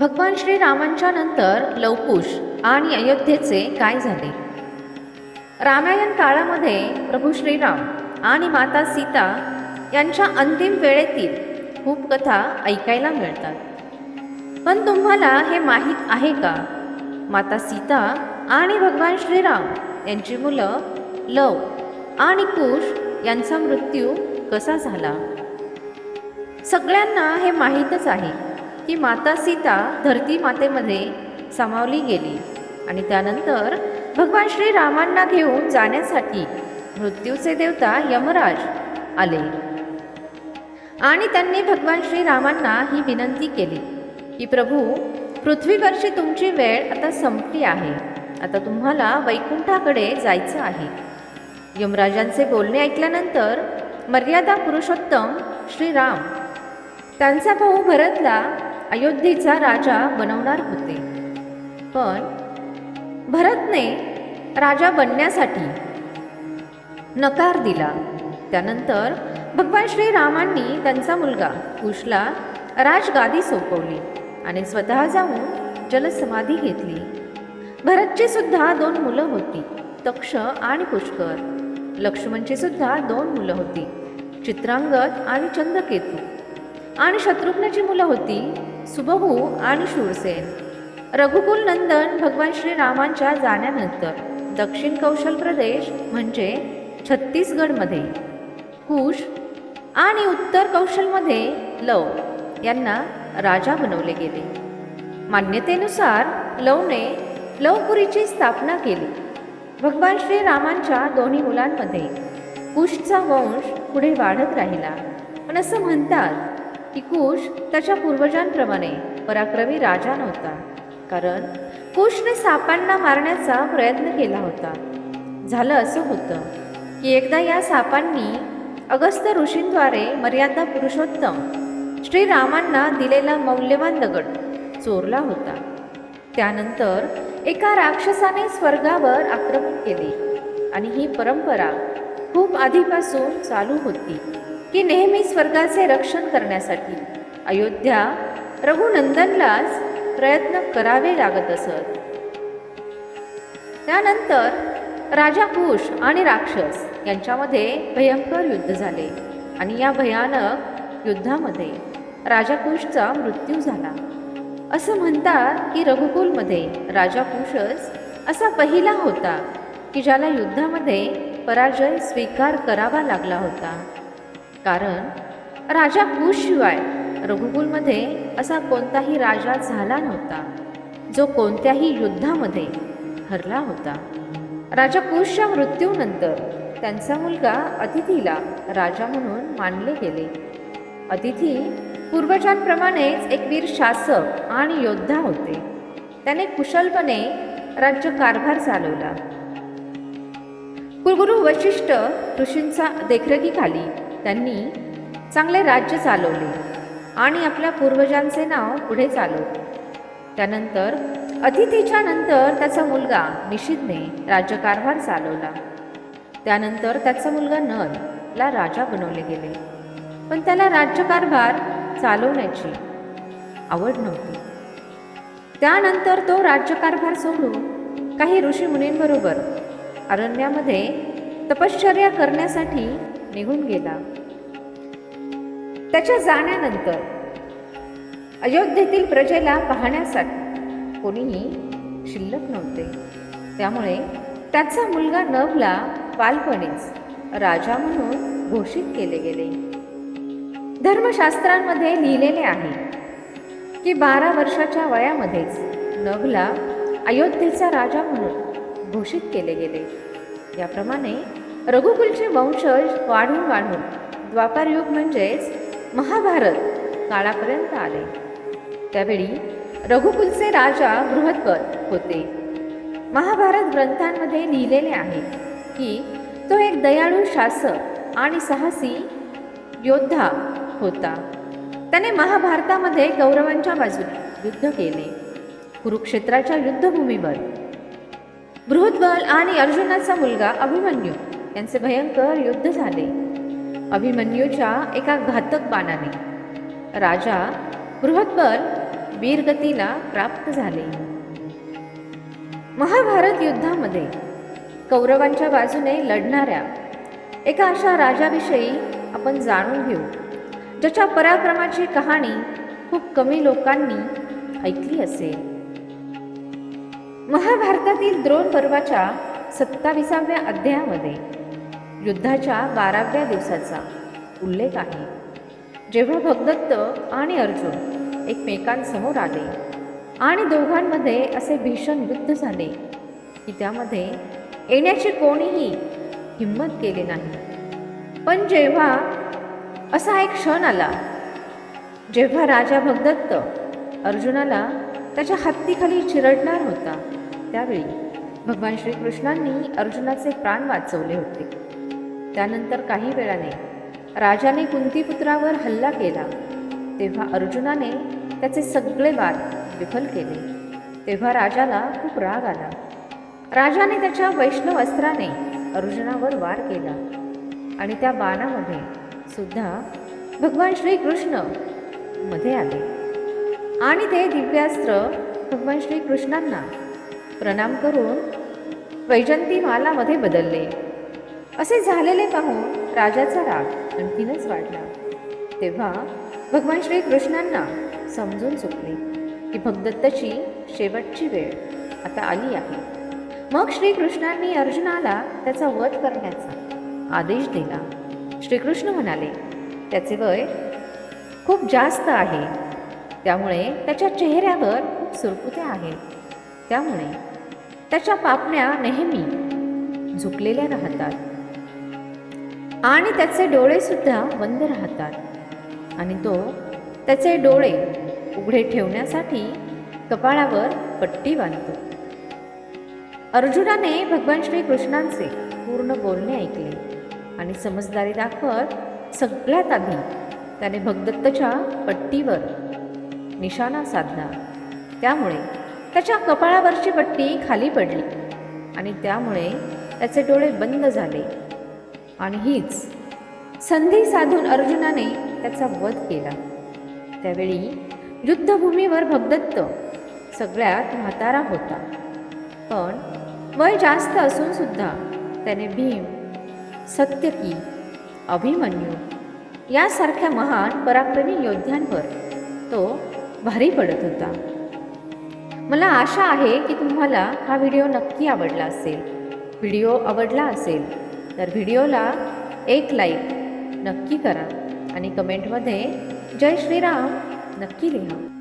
भगवान श्रीरामांच्या नंतर लवकुश आणि अयोध्येचे काय झाले? रामायण काळामध्ये प्रभू श्रीराम आणि माता सीता यांच्या अंतिम वेळेतील खूप कथा ऐकायला मिळतात. पण तुम्हाला हे माहीत आहे का? माता सीता आणि भगवान श्रीराम यांची मुलं लव आणि कुश यांचा मृत्यू कसा झाला? सगळ्यांना हे माहीतच आहे. की माता सीता धरती मातेमध्ये सामावली गेली. आणि त्यानंतर भगवान श्रीरामांना घेऊन जाण्यासाठी मृत्यूचे देवता यमराज आले. आणि त्यांनी भगवान श्रीरामांना ही विनंती केली की प्रभू पृथ्वीवरची तुमची वेळ आता संपली आहे. आता तुम्हाला वैकुंठाकडे जायचं आहे. यमराजांचे बोलणे ऐकल्यानंतर मर्यादा पुरुषोत्तम श्रीराम त्यांचा भाऊ भरतला अयोध्येचा राजा बनवणार होते. पण भरतने राजा बनण्यासाठी नकार दिला. त्यानंतर भगवान श्रीरामांनी त्यांचा मुलगा कुशला राजगादी सोपवली आणि स्वतः जाऊन जलसमाधी घेतली. भरतची सुद्धा दोन मुलं होती तक्ष आणि पुष्कर. लक्ष्मणची सुद्धा दोन मुलं होती चित्रांगत आणि चंद्रकेतू. आणि शत्रुघ्नची मुलं होती सुबहू आणि शूरसेन रघुकुल नंदन भगवान श्रीरामांच्या जाण्यानंतर दक्षिण कौशल प्रदेश म्हणजे छत्तीसगडमध्ये. कुश आणि उत्तर कौशलमध्ये लव यांना राजा बनवले गेले. मान्यतेनुसार लवने लवपुरीची स्थापना केली. भगवान श्रीरामांच्या दोन्ही मुलांमध्ये कुशचा वंश पुढे वाढत राहिला. पण असं म्हणतात की कुश त्याच्या पूर्वजांप्रमाणे पराक्रमी राजा नव्हता. कारण कुशने सापांना मारण्याचा प्रयत्न केला होता. झालं असं होतं की एकदा या सापांनी अगस्त ऋषींद्वारे मर्यादा पुरुषोत्तम श्रीरामांना दिलेला मौल्यवान दगड चोरला होता. त्यानंतर एका राक्षसाने स्वर्गावर आक्रमण केले आणि ही परंपरा खूप आधीपासून चालू होती. की नेहमी स्वर्गाचे रक्षण करण्यासाठी. अयोध्या रघुनंदनलाच प्रयत्न करावे लागत असत. त्यानंतर राजा कुश आणि राक्षस यांच्यामध्ये भयंकर युद्ध झाले आणि या भयानक युद्धामध्ये राजा कुशचा मृत्यू झाला. असं म्हणतात की रघुकुलमध्ये राजा कुशच असा पहिला होता की ज्याला युद्धामध्ये पराजय स्वीकार करावा लागला होता. कारण राजा कुशशिवाय रघुकुलमध्ये असा कोणताही राजा झाला नव्हता जो कोणत्याही युद्धामध्ये हरला होता. राजा कुशच्या मृत्यूनंतर त्यांचा मुलगा अतिथीला राजा म्हणून मानले गेले. अतिथी पूर्वजांप्रमाणेच एक वीर शासक आणि योद्धा होते. त्याने कुशलपणे राज्य कारभार चालवला. कुलगुरू वशिष्ठ ऋषींचा देखरेखीखाली त्यांनी चांगले राज्य चालवले आणि आपल्या पूर्वजांचे नाव पुढे चालवले. त्यानंतर अतिथीच्या नंतर त्याचा मुलगा निषिद्धने राज्यकारभार चालवला. त्यानंतर त्याचा मुलगा नलला राजा बनवले गेले. पण त्याला राज्यकारभार चालवण्याची आवड नव्हती. त्यानंतर तो राज्यकारभार सोडून काही ऋषीमुनींबरोबर अरण्यामध्ये तपश्चर्या करण्यासाठी निघून गेला. त्याच्या जाण्यानंतर अयोध्येतील प्रजेला पाहण्यासाठी कोणीही शिल्लक नव्हते. त्यामुळे त्याचा मुलगा नवला बालपणीच राजा म्हणून घोषित केले गेले. धर्मशास्त्रांमध्ये लिहिलेले आहे की बारा वर्षाच्या वयामध्येच नवला अयोध्येचा राजा म्हणून घोषित केले गेले. याप्रमाणे रघुकुलचे वंशज वाढून वाढून द्वापारयुग म्हणजेच महाभारत काळापर्यंत आले. त्यावेळी रघुकुलचे राजा बृहत्पद होते. महाभारत ग्रंथांमध्ये लिहिलेले आहे की तो एक दयाळू शासक आणि साहसी योद्धा होता. त्याने महाभारतामध्ये कौरवांच्या बाजूने युद्ध केले कुरुक्षेत्राच्या युद्धभूमीवर. बृहद्बल आणि अर्जुनाचा मुलगा अभिमन्यू यांचे भयंकर युद्ध झाले. अभिमन्यूच्या एका घातक बाणाने. राजा बृहद्बल वीरगतीला प्राप्त झाले. महाभारत युद्धामध्ये कौरवांच्या बाजूने लढणाऱ्या एका अशा राजाविषयी आपण जाणून घेऊ ज्याच्या पराक्रमाची कहाणी खूप कमी लोकांनी ऐकली असेल. महाभारतातील द्रोण पर्वाच्या सत्ताविसाव्या अध्यायामध्ये युद्धाच्या बाराव्या दिवसाचा उल्लेख आहे. जेव्हा भगदत्त आणि अर्जुन एकमेकांसमोर आले आणि दोघांमध्ये असे भीषण युद्ध झाले की त्यामध्ये येण्याची कोणीही हिंमत केली नाही. पण जेव्हा असा एक क्षण आला जेव्हा राजा भगदत्त अर्जुनाला त्याच्या हत्तीखाली चिरडणार होता त्यावेळी भगवान श्रीकृष्णांनी अर्जुनाचे प्राण वाचवले होते. त्यानंतर काही वेळाने राजाने कुंतीपुत्रावर हल्ला केला. तेव्हा अर्जुनाने त्याचे सगळे वाद विफल केले. तेव्हा राजाला खूप राग आला. राजाने त्याच्या वैष्णव अस्त्राने अर्जुनावर वार केला. आणि त्या बाणामध्ये सुद्धा भगवान श्रीकृष्णमध्ये आले. आणि ते दिव्यास्त्र भगवान श्रीकृष्णांना प्रणाम करून वैजंती मालामध्ये बदलले. असे झालेले पाहून राजाचा राग आणखीनच वाढला. तेव्हा भगवान श्रीकृष्णांना समजून चुकले की भगदत्ताची शेवटची वेळ आता आली आहे. मग श्रीकृष्णांनी अर्जुनाला त्याचा वध करण्याचा आदेश दिला. श्रीकृष्ण म्हणाले त्याचे वय खूप जास्त आहे. त्यामुळे त्याच्या चेहऱ्यावर खूप सुरकुत्या आहेत. त्यामुळे त्याच्या पापण्या नेहमी झुकलेल्या राहतात. आणि त्याचे डोळे सुद्धा बंद राहतात. आणि तो त्याचे डोळे उघडे ठेवण्यासाठी कपाळावर पट्टी बांधतो. अर्जुनाने भगवान श्रीकृष्णांचे पूर्ण बोलणे ऐकले आणि समजदारी दाखवत सगळ्यात आधी त्याने भगदत्तच्या पट्टीवर निशाणा साधला. त्यामुळे त्याच्या कपाळावरची पट्टी खाली पडली आणि त्यामुळे त्याचे डोळे बंद झाले. आणि हीच संधी साधून अर्जुनाने त्याचा वध केला. त्यावेळी युद्धभूमीवर भगदत्त सगळ्यात म्हातारा होता. पण वय जास्त असून सुद्धा त्याने भीम सत्यकी अभिमन्यू यासारख्या महान पराक्रमी योद्ध्यांवर तो भारी पडत होता. मला आशा आहे की तुम्हाला हा व्हिडिओ नक्की आवडला असेल. व्हिडिओ आवडला असेल तर व्हिडिओला एक लाईक नक्की करा आणि कमेंटमध्ये जय श्रीराम नक्की लिहा.